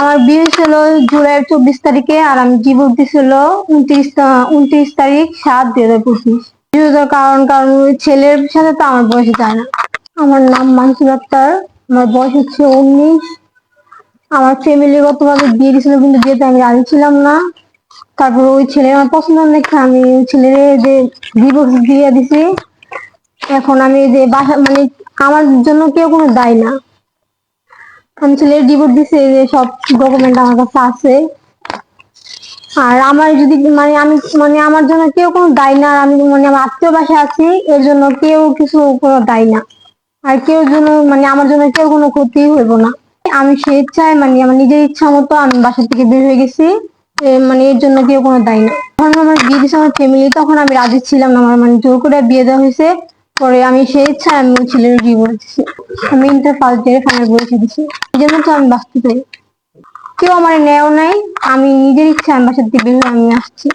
আমার বিয়ে ছিল জুলাই চব্বিশ তারিখে আর আমি জীবন দিছিল উনত্রিশ উনত্রিশ তারিখ সাত দুই হাজার পঁচিশ। কারণ কারণ ছেলের সাথে তো আমার বয়স যায় না। আমার নাম মানসুর আক্তার, আমার বয়স হচ্ছে উনিশ। আমার ফ্যামিলিগত ভাবে বিয়ে দিয়েছিল কিন্তু বিয়েতে আমি রাজি ছিলাম না, তারপর ওই ছেলে আমার পছন্দ দেখে আমি ছেলের যে ডিভোর্স দিয়ে দিছি। এখন আমি যে বাসা মানে আমার জন্য কেউ কোনো দায় না। আমি ছেলের ডিভোর্স দিছি যে সব ডকুমেন্ট আমার কাছে আছে। আর আমার যদি মানে আমি মানে আমার জন্য কেউ কোনো দায় না আমি মানে আমার আত্মীয় বাসায় আছি, এর জন্য কেউ কিছু কোনো দায় না। আর কেউ জন্য মানে আমার জন্য কেউ কোনো ক্ষতি হইব না। আমি স্বেচ্ছায় মানে আমার নিজের ইচ্ছা মতো আমি বাসা থেকে বের হয়ে গেছি মানে এর জন্য কেউ কোনো দায় না। যখন আমার বিয়ে দিয়েছে আমার ফ্যামিলি তখন আমি রাজি ছিলাম না, আমার মানে জোর করে বিয়ে দেওয়া হয়েছে। পরে আমি সেই ইচ্ছা আমি ওই ছেলের বিয়ে বলেছি আমি ইন্টার ফার্স্ট ইয়ারে ফাইনাল পরীক্ষা এই নিজের তো আমি বাঁচতে চাই কেউ আমার নেও নাই। আমি নিজের ইচ্ছা আমি বাসার থেকে বের হয়ে আমি আসছি।